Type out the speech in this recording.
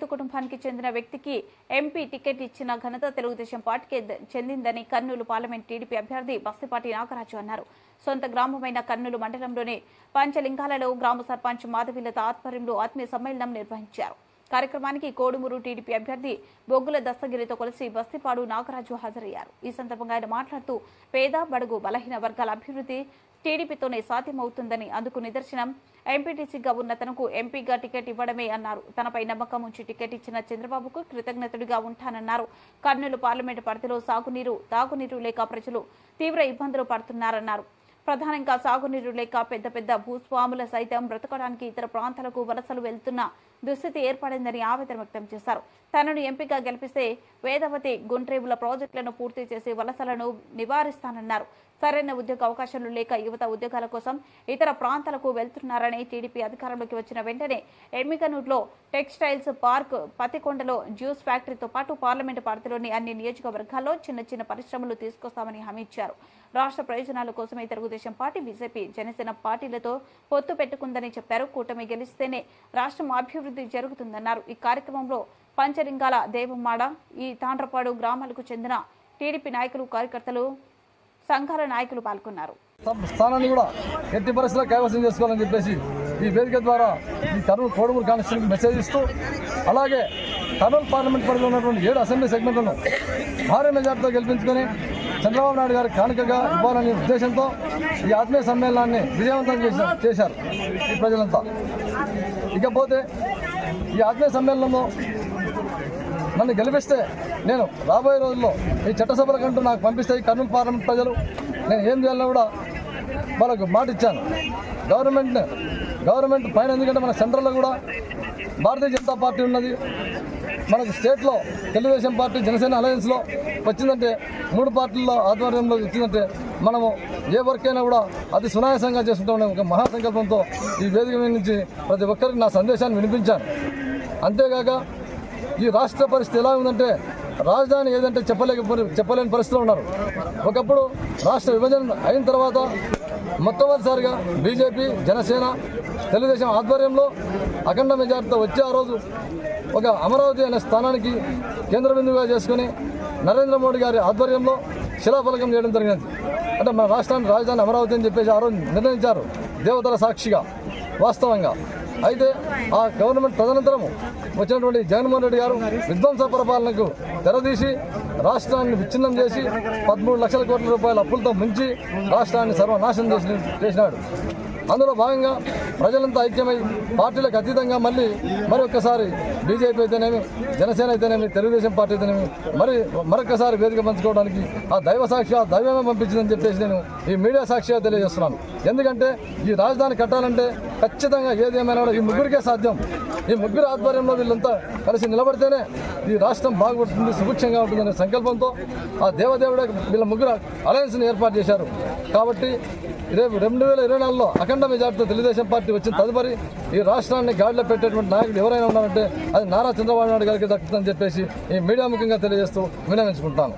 రైతు కుటుంబానికి చెందిన వ్యక్తికి ఎంపీ టికెట్ ఇచ్చిన ఘనత తెలుగుదేశం పార్టీకి చెందిందని కర్నూలు పార్లమెంట్ టీడీపీ అభ్యర్థి బస్తిపాటి నాగరాజు అన్నారు. సొంత గ్రామమైన కర్నూలు మండలంలోని పంచలింగాలలో గ్రామ సర్పంచ్ మాధవీలత ఆధ్వర్యంలో ఆత్మీయ సమ్మేళనం నిర్వహించారు. కార్యక్రమానికి కోడుమూరు టీడీపీ అభ్యర్థి బొగ్గుల దస్తగిరితో కలిసి బస్తిపాడు నాగరాజు హాజరయ్యారు. ఈ సందర్భంగా ఆయన మాట్లాడుతూ పేద బడుగు బలహీన వర్గాల అభివృద్ధి టీడీపీతోనే సాధ్యమవుతుందని అందుకు నిదర్శనం. ఎంపీటీసీగా ఉన్న తనకు ఎంపీగా టికెట్ ఇవ్వడమే అన్నారు. తనపై నమ్మకం ఉంచి టికెట్ ఇచ్చిన చంద్రబాబుకు కృతజ్ఞతడిగా ఉంటానన్నారు. కర్నూలు పార్లమెంటు పరిధిలో సాగునీరు తాగునీరు లేక ప్రజలు తీవ్ర ఇబ్బందులు పడుతున్నారన్నారు. ప్రధానంగా సాగునీరు లేక పెద్ద పెద్ద భూస్వాముల సైతం బ్రతకడానికి ఇతర ప్రాంతాలకు వలసలు వెళ్తున్న దుస్థితి ఏర్పడిందని ఆవేదన వ్యక్తం చేశారు. తనను ఎంపీగా గెలిపిస్తే వేదవతి గుండ్రేవుల ప్రాజెక్టులను పూర్తి చేసి వలసలను నివారిస్తానన్నారు. సరైన ఉద్యోగ అవకాశాలు లేక యువత ఉద్యోగాల కోసం ఇతర ప్రాంతాలకు వెళ్తున్నారని టీడీపీ అధికారంలోకి వచ్చిన వెంటనే ఎమ్మికనూరులో టెక్స్టైల్స్ పార్క్ పతికొండలో జ్యూస్ ఫ్యాక్టరీతో పాటు పార్లమెంటు పరిధిలోని అన్ని నియోజకవర్గాల్లో చిన్న చిన్న పరిశ్రమలు తీసుకొస్తామని హామీ ఇచ్చారు. రాష్ట్ర ప్రయోజనాల కోసమే తెలుగుదేశం పార్టీ బీజేపీ జనసేన పార్టీలతో పొత్తు పెట్టుకుందని చెప్పారు. కూటమి గెలిస్తేనే రాష్ట్రం అభివృద్ధి జరుగుతుందన్నారు. ఈ కార్యక్రమంలో పంచలింగాల దేవమాడ ఈ తాండ్రపాడు గ్రామాలకు చెందిన టీడీపీ నాయకులు కార్యకర్తలు సంఘాల నాయకులు పాల్గొన్నారు. స్థానాన్ని కూడా ఎట్టి పరిస్థితుల్లో కైవసం చేసుకోవాలని చెప్పేసి ఈ వేదిక ద్వారా ఈ కర్నూలు కోడుమూరు కాన్స్టిట్యూన్కి మెసేజ్ ఇస్తూ అలాగే కర్నూలు పార్లమెంట్ పరిధిలో ఉన్నటువంటి ఏడు అసెంబ్లీ సెగ్మెంట్లను భారీ మెజార్టీతో గెలిపించుకొని చంద్రబాబు నాయుడు గారి కానుకగా ఇవ్వాలనే ఉద్దేశంతో ఈ ఆత్మీయ సమ్మేళనాన్ని విజయవంతం చేశా చేశారు ఈ ప్రజలంతా. ఇకపోతే ఈ ఆత్మీయ సమ్మేళనంలో నన్ను గెలిపిస్తే నేను రాబోయే రోజుల్లో ఈ చట్టసభల కంటూ నాకు పంపిస్తే ఈ కర్నూలు పార్లమెంట్ ప్రజలు నేను ఏం చేయాలన్నా కూడా వాళ్ళకు మాట ఇచ్చాను గవర్నమెంట్ గవర్నమెంట్ పైన ఎందుకంటే మన సెంట్రల్లో కూడా భారతీయ జనతా పార్టీ ఉన్నది. మనకు స్టేట్లో తెలుగుదేశం పార్టీ జనసేన అలయన్స్లో వచ్చిందంటే మూడు పార్టీల్లో ఆధ్వర్యంలో ఇచ్చిందంటే మనము ఏ వర్క్ అయినా కూడా అతి సునాయాసంగా చేసుకుంటామనే ఒక మహాసంకల్పంతో ఈ వేదిక నుంచి ప్రతి ఒక్కరికి నా సందేశాన్ని వినిపించాను. అంతేగాక ఈ రాష్ట్ర పరిస్థితి ఎలా ఉందంటే రాజధాని ఏదంటే చెప్పలేకపోయి చెప్పలేని పరిస్థితిలో ఉన్నారు. ఒకప్పుడు రాష్ట్ర విభజన అయిన తర్వాత మొట్టమొదటిసారిగా బీజేపీ జనసేన తెలుగుదేశం ఆధ్వర్యంలో అఖండ మెజార్టీతో వచ్చే ఆ రోజు ఒక అమరావతి అనే స్థానానికి కేంద్ర బిందువుగా చేసుకుని నరేంద్ర మోడీ గారి ఆధ్వర్యంలో శిలాఫలకం చేయడం జరిగింది. అంటే మన రాష్ట్రానికి రాజధాని అమరావతి అని చెప్పేసి ఆ రోజు నిర్ణయించారు. దేవతల సాక్షిగా వాస్తవంగా. అయితే ఆ గవర్నమెంట్ తదనంతరం వచ్చినటువంటి జగన్మోహన్ రెడ్డి గారు విధ్వంస పరిపాలనకు తెరదీసి రాష్ట్రాన్ని విచ్ఛిన్నం చేసి పదమూడు లక్షల కోట్ల రూపాయల అప్పులతో ముంచి రాష్ట్రాన్ని సర్వనాశనం చేసి చేసినాడు. అందులో భాగంగా ప్రజలంతా ఐక్యమై పార్టీలకు అతీతంగా మళ్ళీ మరొకసారి బీజేపీ అయితేనేమి జనసేన అయితేనేమి తెలుగుదేశం పార్టీ అయితేనేమి మరి మరొకసారి వేదిక పంచుకోవడానికి ఆ దైవ సాక్షి ఆ దైవమే పంపించిందని చెప్పేసి నేను ఈ మీడియా సాక్షిగా తెలియజేస్తున్నాను. ఎందుకంటే ఈ రాజధాని కట్టాలంటే ఖచ్చితంగా ఏది ఏమైనా కూడా ఈ ముగ్గురికే సాధ్యం. ఈ ముగ్గురు ఆధ్వర్యంలో వీళ్ళంతా కలిసి నిలబడితేనే ఈ రాష్ట్రం బాగుపడుతుంది సుభిక్షంగా ఉంటుందనే సంకల్పంతో ఆ దేవదేవుడే వీళ్ళ ముగ్గురు అలయన్స్ని ఏర్పాటు చేశారు. కాబట్టి రేపు రెండు వేల ఇరవై నాలుగులో అఖండ మెజార్టీతో తెలుగుదేశం పార్టీ వచ్చిన తదుపరి ఈ రాష్ట్రాన్ని గాడిలో పెట్టేటువంటి నాయకులు ఎవరైనా ఉన్నారంటే అది నారా చంద్రబాబు నాయుడు గారికి దక్కుతుందని చెప్పేసి ఈ మీడియా ముఖ్యంగా తెలియజేస్తూ వినమించుకుంటాను